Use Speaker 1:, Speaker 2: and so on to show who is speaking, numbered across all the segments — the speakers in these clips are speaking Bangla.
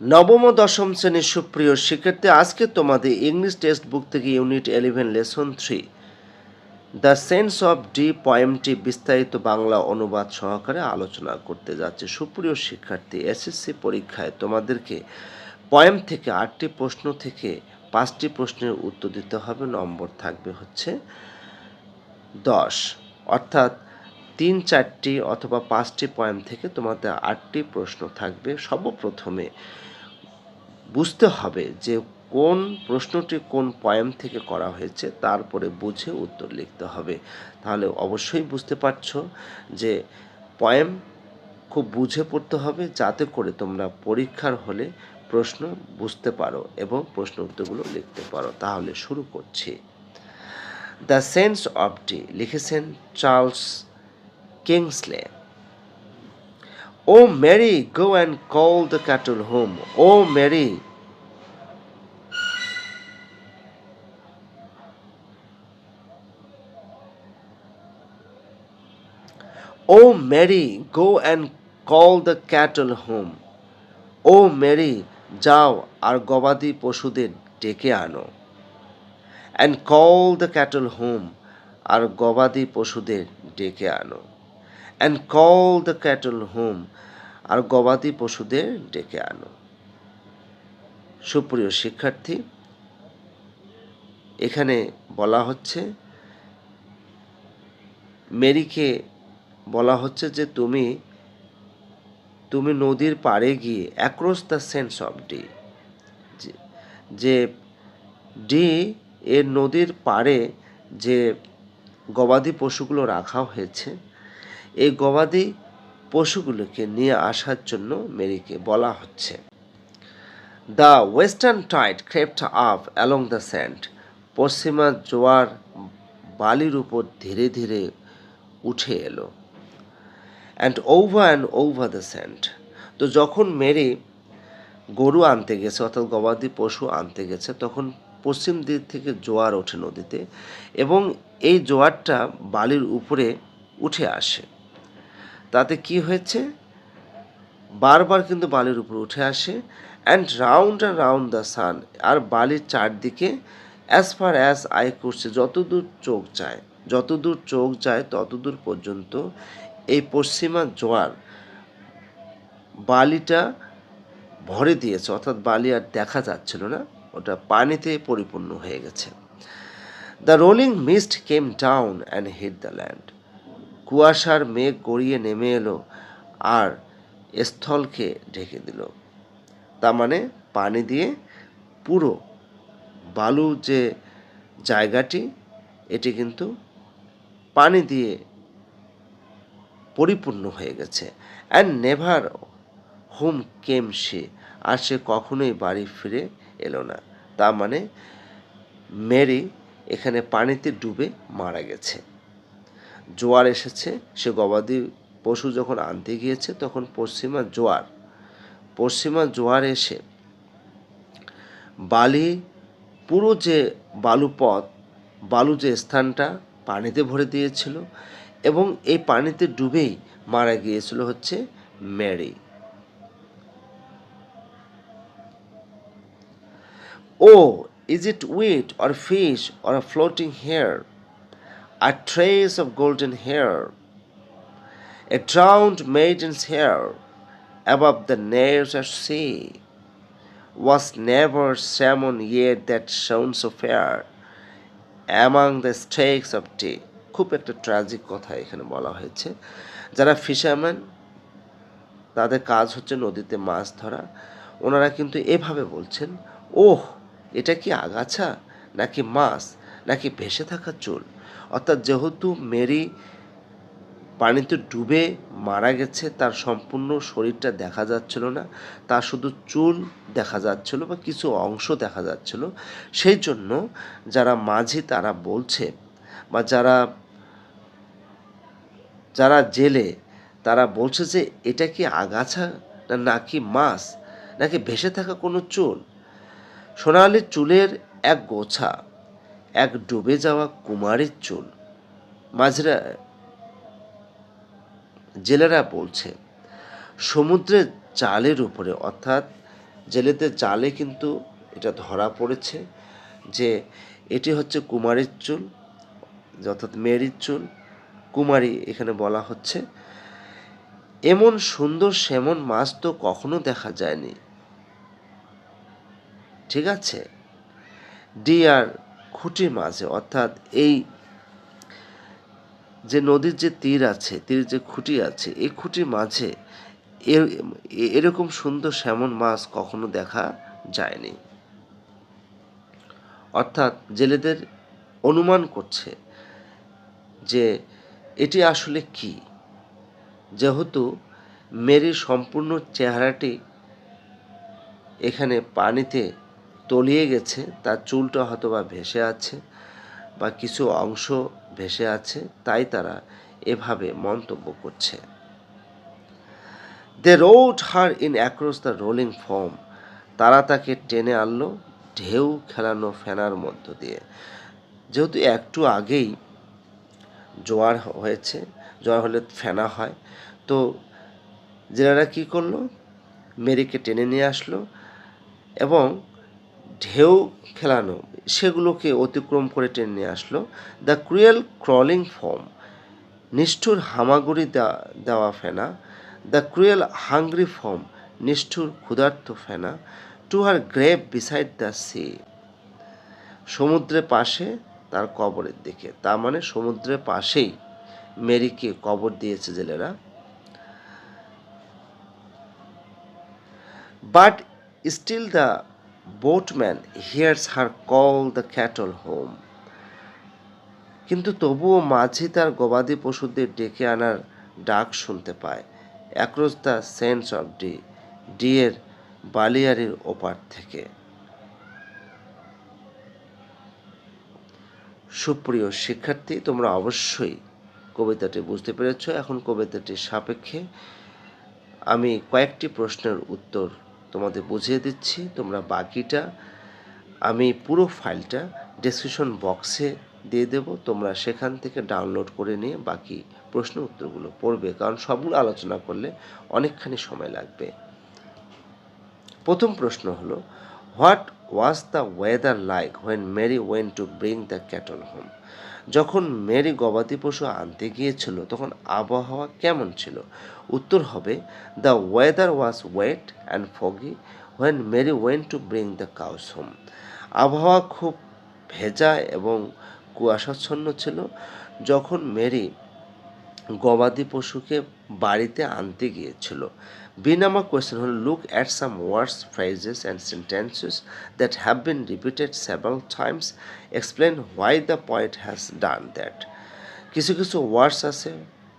Speaker 1: নবম দশম শ্রেণির সুপ্রিয় শিক্ষার্থী, আজকে তোমাদের ইংলিশ টেক্সট বুক থেকে unit eleven lesson three the sands of Dee পয়েমটি বিস্তারিত বাংলা অনুবাদ সহকারে আলোচনা করতে যাচ্ছে। সুপ্রিয় শিক্ষার্থী এসএসসি পরীক্ষায় তোমাদেরকে পয়েম থেকে আটটি প্রশ্ন থেকে পাঁচটি প্রশ্নের উত্তর দিতে হবে। নম্বর থাকবে হচ্ছে দশ। অর্থাৎ তিন, চারটি অথবা পাঁচটি পয়েন্ট থেকে তোমাদের আটটি প্রশ্ন থাকবে। সর্বপ্রথমে বুঝতে হবে যে কোন প্রশ্নটি কোন পয়েম থেকে করা হয়েছে, তারপরে বুঝে উত্তর লিখতে হবে। তাহলে অবশ্যই বুঝতে পারছ যে পয়েম খুব বুঝে পড়তে হবে, যাতে করে তোমরা পরীক্ষার হলে প্রশ্ন বুঝতে পারো এবং প্রশ্ন উত্তরগুলো লিখতে পারো। তাহলে শুরু করছি। দ্য সেন্স অফ ডি, লিখেছেন Charles Kingsley O Mary go and call the cattle home O Mary O Mary go and call the cattle home O Mary যাও আর গবাদি পশুদের ডেকে আনো। And call the cattle home আর গবাদি পশুদের ডেকে আনো। And call the cattle home আর গবাদি পশুদের ডেকে আনো। সুপ্রিয় শিক্ষার্থী, এখানে বলা হচ্ছে, মেরিকে বলা হচ্ছে যে তুমি তুমি নদীর পাড়ে গিয়ে across the sands of Dee যে ডি এর নদীর পাড়ে যে গবাদি পশুগুলো রাখা হয়েছে এই গবাদি পশুগুলোকে নিয়ে আসার জন্য মেরিকে বলা হচ্ছে। The western tide crept up along the sand পশ্চিমা জোয়ার বালির উপর ধীরে ধীরে উঠে এলো। And over and over the sand তো যখন মেরি গরু আনতে গেছে, অর্থাৎ গবাদি পশু আনতে গেছে, তখন পশ্চিম দিক থেকে জোয়ার ওঠে নদীতে এবং এই জোয়ারটা বালির উপরে উঠে আসে। তাতে কি হয়েছে? বারবার কিন্তু বালির উপর উঠে আসে। And round and round the sand আর বালির চারদিকে অ্যাজ ফার অ্যাজ আই করছে, যতদূর চোখ যায়, যতদূর চোখ যায়, ততদূর পর্যন্ত এই পশ্চিমা জোয়ার বালিটা ভরে দিয়েছে। অর্থাৎ বালি আর দেখা যাচ্ছিল না। ওটা পানিতে পরিপূর্ণ হয়ে গেছে। The rolling mist came down and hid the land কুয়াশার মেঘ গড়িয়ে নেমে এলো আর স্থলকে ঢেকে দিল। তার মানে পানি দিয়ে পুরো বালু যে জায়গাটি, এটি কিন্তু পানি দিয়ে পরিপূর্ণ হয়ে গেছে। And never home came she আর সে কখনোই বাড়ি ফিরে এলো না। তার মানে মেরি এখানে পানিতে ডুবে মারা গেছে। জোয়ার এসেছে, সে গবাদি পশু যখন আনতে গিয়েছে, তখন পশ্চিমা জোয়ার পশ্চিমা জোয়ার এসে বালি, পুরো যে বালুপথ বালু যে স্থানটা পানিতে ভরে দিয়েছিল এবং এই পানিতে ডুবেই মারা গিয়েছিল হচ্ছে Mary. O is it weed or fish or floating hair a trace of golden hair, a drowned maiden's hair above the nares of sea. Was never salmon yet that shone so fair among the stakes of day? খুব একটা ট্র্যাজিক কথা এখানে বলা হয়েছে যারা ফিশারম্যান তাদের কাজ হচ্ছে নদীতে মাছ ধরা ওনারা কিন্তু এভাবে বলছেন ওহ এটা কি আগাছা নাকি মাছ নাকি ভেসে থাকা চুল অর্থাৎ যেহেতু মেরি পানিতে ডুবে মারা গেছে, তার সম্পূর্ণ শরীরটা দেখা যাচ্ছিল না তার শুধু চুল দেখা যাচ্ছিল বা কিছু অংশ দেখা যাচ্ছিল। সেই জন্য যারা মাঝি তারা বলছে বা যারা যারা জেলে তারা বলছে যে এটা কি আগাছা না নাকি মাছ নাকি ভেসে থাকা কোনো চুল? সোনালি চুলের এক গোছা। এক ডুবে যাওয়া কুমারের চুল। মাঝরা জেলেরা বলছে, সমুদ্রের জালের উপরে, অর্থাৎ জেলেদের জালে কিন্তু এটা ধরা পড়েছে যে এটি হচ্ছে কুমারের চুল, অর্থাৎ মেরির চুল। কুমারী এখানে বলা হচ্ছে, এমন সুন্দর সেমন মাছ তো কখনো দেখা যায়নি। ঠিক আছে? ডিয়ার খুঁটির মাঝে, অর্থাৎ এই যে নদীর যে তীর আছে তীর যে খুঁটি আছে, এই খুঁটির মাঝে এরকম সুন্দর স্যামন মাছ কখনো দেখা যায়নি। অর্থাৎ জেলেদের অনুমান করছে যে এটি আসলে কি? যেহেতু মেরির সম্পূর্ণ চেহারাটি এখানে পানিতে তলিয়ে গেছে, তার চুলটা হয়তো বা ভেসে আছে বা কিছু অংশ ভেসে আছে, তাই তারা এভাবে মন্তব্য করছে। They rowed her in across the rolling foam তারা তাকে টেনে আনলো ঢেউ খেলানো ফেনার মধ্য দিয়ে। যেহেতু একটু আগেই জোয়ার হয়েছে, জোয়ার হলে ফেনা হয়, তো জেলারা কী করল? মেরিকে টেনে নিয়ে আসলো এবং ঢেউ খেলানো সেগুলোকে অতিক্রম করে টেনে নিয়ে আসলো দ্য ক্রুয়েল ক্রলিং ফর্ম। নিষ্ঠুর হামাগুড়ি দেওয়া- ফেনা। দ্য ক্রুয়েল হাংরি ফর্ম, নিষ্ঠুর ক্ষুধার্ত ফেনা। To her grave beside the sea. সমুদ্রের পাশে তার কবরের দিকে। তার মানে সমুদ্রের পাশেই মেরিকে কবর দিয়েছে জেলেরা। But still the boatman hears her call the cattle home কিন্তু তবুও মাঝি তার গবাদি পশুদের ডেকে আনার ডাক শুনতে পায়। Across the sands of Dee Dee এর বালিয়ারির ওপার থেকে। সুপ্রিয় শিক্ষার্থী, তোমরা অবশ্যই কবিতাটি বুঝতে পেরেছ। এখন কবিতাটির সাপেক্ষে আমি কয়েকটি প্রশ্নের উত্তর তোমাদের বুঝিয়ে দিচ্ছি, তোমরা বাকিটা, আমি পুরো ফাইলটা ডেসক্রিপশন বক্সে দিয়ে দেব, তোমরা সেখান থেকে ডাউনলোড করে নিয়ে বাকি প্রশ্ন উত্তরগুলো পড়বে, কারণ সবগুলো আলোচনা করলে অনেকখানি সময় লাগবে। প্রথম প্রশ্ন হলো what was the weather like when Mary went to bring the cattle home যখন মেরি গবাদি পশু আনতে গিয়েছিল, তখন আবহাওয়া কেমন ছিল? উত্তর হবে the weather was wet and foggy when Mary went to bring the cows home আবহাওয়া খুব ভেজা এবং কুয়াশাচ্ছন্ন ছিল। যখন মেরি গবাদি পশুকে বাড়িতে আনতে গিয়েছিল বি নাম্বার কোয়েশ্চেন হল look at some words phrases and sentences that have been repeated several times explain why the poet has done that কিছু কিছু ওয়ার্ডস আছে,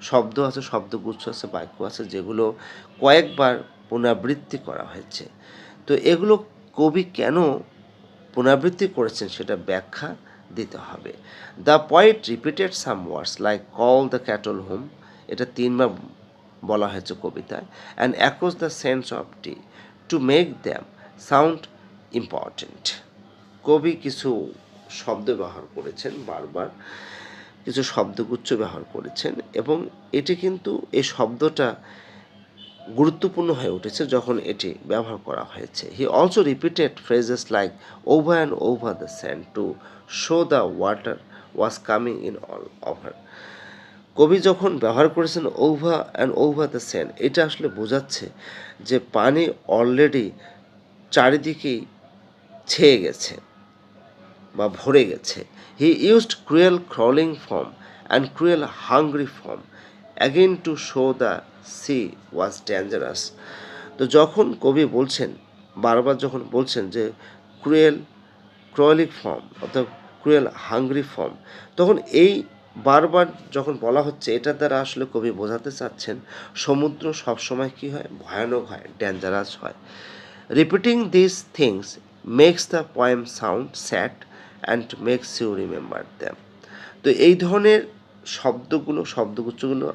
Speaker 1: শব্দ আছে, শব্দগুচ্ছ আছে, বাক্য আছে, যেগুলো কয়েকবার পুনরাবৃত্তি করা হয়েছে। তো এগুলো কবি কেন পুনরাবৃত্তি করেছেন সেটা ব্যাখ্যা দিতে হবে। The poet repeated some words like call the cattle home এটা তিনবার বলা হয়েছে কবিতায় and across the sands of Dee to make them sound important কবি কিছু শব্দ ব্যবহার করেছেন, বারবার কিছু শব্দগুচ্ছ ব্যবহার করেছেন, এবং এটি কিন্তু এই শব্দটা গুরুত্বপূর্ণ হয়ে উঠেছে যখন এটি ব্যবহার করা হয়েছে। He also repeated phrases like over and over the sand to show the water was coming in all over কবি যখন ব্যবহার করেছেন over and over the sand এটা আসলে বোঝাচ্ছে যে পানি অলরেডি চারিদিকেই ছেয়ে গেছে বা ভরে গেছে। He used cruel crawling form and cruel hungry form again to show the sea was dangerous তো যখন কবি বলছেন, বারবার যখন বলছেন যে ক্রুয়েল ক্রলিক ফর্ম অর্থাৎ ক্রুয়েল হাংরি ফর্ম তখন এই বারবার যখন বলা হচ্ছে এটার দ্বারা আসলে কবি বোঝাতে চাচ্ছেন, সমুদ্র সবসময় কী হয়? ভয়ানক হয় ডেঞ্জারাস হয়। Repeating this things makes the poem sound sad and makes you remember them তো এই ধরনের শব্দগুলো, শব্দগুচ্ছগুলো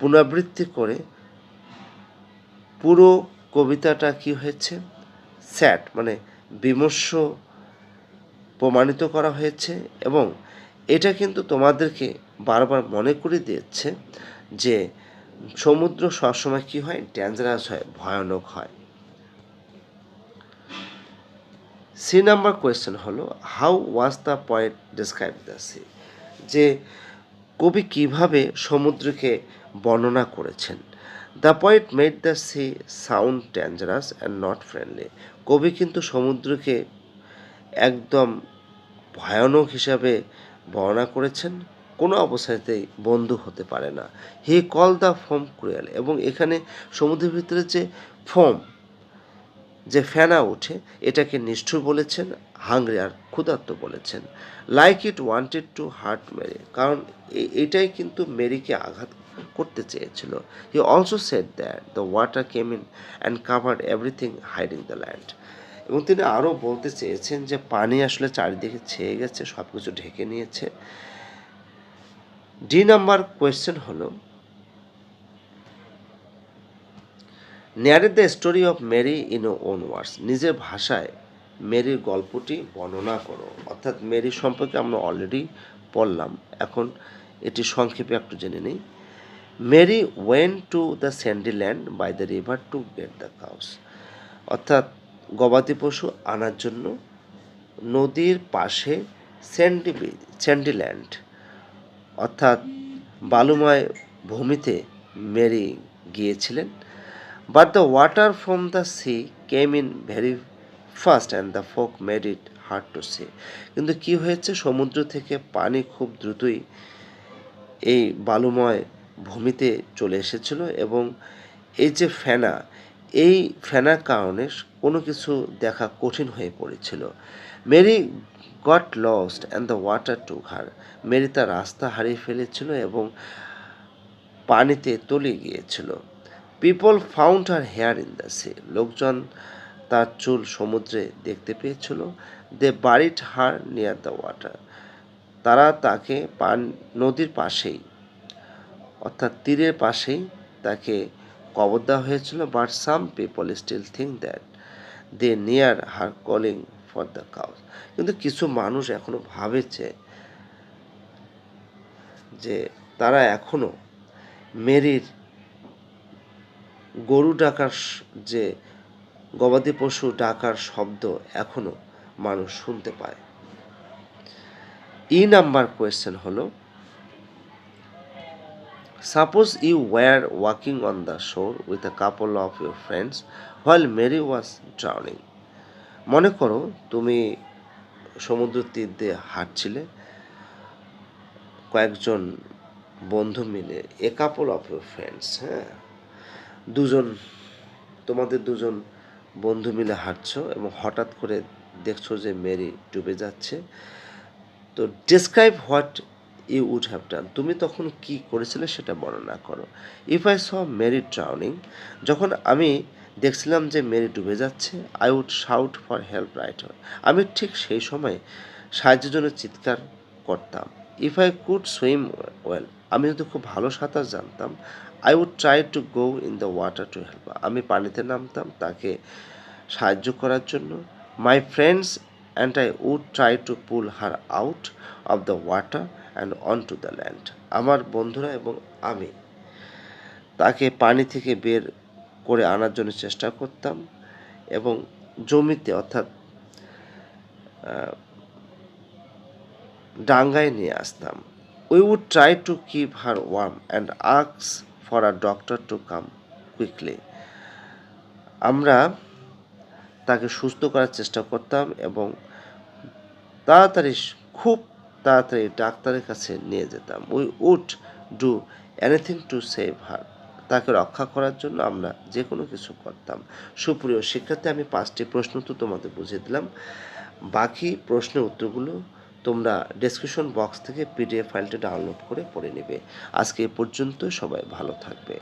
Speaker 1: পুনরাবৃত্তি করে পুরো কবিতাটা কি হয়েছে? স্যাট মানে বিমর্ষ প্রমাণিত করা হয়েছে এবং এটা কিন্তু তোমাদেরকে বারবার মনে করে দিচ্ছে যে সমুদ্র সবসময় কী হয়? ডেঞ্জারাস হয়, ভয়ানক হয়। সি নাম্বার কোয়েশ্চেন হলো how was the poet describe the sea যে কবি কীভাবে সমুদ্রকে বর্ণনা করেছেন? The poet made the sea sound dangerous and not friendly কবি কিন্তু সমুদ্রকে একদম ভয়ানক হিসাবে বর্ণনা করেছেন, কোনো অবস্থাতেই বন্ধু হতে পারে না। He call the foam cruel এবং এখানে সমুদ্রের ভিতরে যে ফোম, যে ফেনা ওঠে, এটাকে নিষ্ঠুর বলেছেন, হাংরি আর ক্ষুধার্ত বলেছেন। Like it wanted to hurt Mary, কারণ এটাই কিন্তু মেরিকে আঘাত করতে চেয়েছিল। He also said that the water came in and covered everything hiding the land. এবং তিনি আরও বলতে চেয়েছেন যে, পানি আসলে চারিদিকে ছেয়ে গেছে সব কিছু ঢেকে নিয়েছে। ডি নাম্বার কোয়েশ্চেন হলো narrate the story of Mary in own words নিজের ভাষায় মেরির গল্পটি বর্ণনা করো। অর্থাৎ মেরি সম্পর্কে আমরা অলরেডি পড়লাম, এখন এটি সংক্ষেপে একটু জেনে নিই। Mary went to the sandy land by the river to get the cows. অর্থাৎ গবাদি পশু আনার জন্য নদীর পাশে স্যান্ডি স্যান্ডিল্যান্ড অর্থাৎ বালুময় ভূমিতে মেরি গিয়েছিলেন। But the water from the sea came in very fast and the fog made it hard to see কিন্তু কি হয়েছে? সমুদ্র থেকে পানি খুব দ্রুতই এই বালুময় ভূমিতে চলে এসেছিল এবং এই যে ফেনা এই ফেনার কারণে কোনো কিছু দেখা কঠিন হয়ে পড়েছিল। Mary got lost and the water took her. Mary তার রাস্তা হারিয়ে ফেলেছিল এবং পানিতে তলিয়ে গিয়েছিল। People found her hair in the sea. লোকজন তার চুল সমুদ্রে দেখতে পেয়েছিল। They buried her near the water. তারা তাকে পান নদীর পাশেই, অর্থাৎ তীরের পাশেই তাকে কবর দেওয়া হয়েছিল but some people still think that they hear her calling for the cows কিন্তু কিছু মানুষ এখনও ভাবেছে যে তারা এখনও মেরির গরু ডাকার যে গবাদি পশু ডাকার শব্দ এখনও মানুষ শুনতে পায়। ই নাম্বার কোয়েশ্চেন হলো suppose you were walking on the shore with a couple of your friends while Mary was drowning মনে করো তুমি সমুদ্র তীর দিয়ে হাঁটছিলে, কয়েকজন বন্ধু মিলে a couple of your friends হ্যাঁ? দুজন, তোমাদের দুজন বন্ধু মিলে হাঁটছো এবং হঠাৎ করে দেখছ যে মেরি ডুবে যাচ্ছে। তো describe what you would have done তুমি তখন কি করেছিলে সেটা বর্ণনা করো। If I saw Mary drowning যখন আমি দেখছিলাম যে মেরি ডুবে যাচ্ছে I would shout for help right আমি ঠিক সেই সময় সাহায্যের জন্য চিৎকার করতাম। If I could swim well আমি যদি খুব ভালো সাঁতার জানতাম I would try to go in the water to help আমি পানিতে নামতাম তাকে সাহায্য করার জন্য। My friends and I would try to pull her out of the water and on to the land আমার বন্ধুরা এবং আমি। তাকে পানি থেকে বের করে আনার জন্য চেষ্টা করতাম এবং জমিতে অর্থাৎ ডাঙ্গায় নিয়ে আসতাম। We would try to keep her warm and আক্স for a doctor to come quickly আমরা তাকে সুস্থ করার চেষ্টা করতাম এবং তাড়াতাড়ি খুব তাড়াতাড়ি ডাক্তারের কাছে নিয়ে যেতাম। We would do anything to save her তাকে রক্ষা করার জন্য আমরা যে কোনো কিছু করতাম। সুপ্রিয় শিক্ষার্থী, আমি পাঁচটি প্রশ্ন তো তোমাদের বুঝিয়ে দিলাম। বাকি প্রশ্নের উত্তরগুলো তোমরা ডেসক্রিপশন বক্স থেকে পিডিএফ ফাইলটি ডাউনলোড করে পড়ে নেবে। আজকে এ পর্যন্ত সবাই ভালো থাকবে।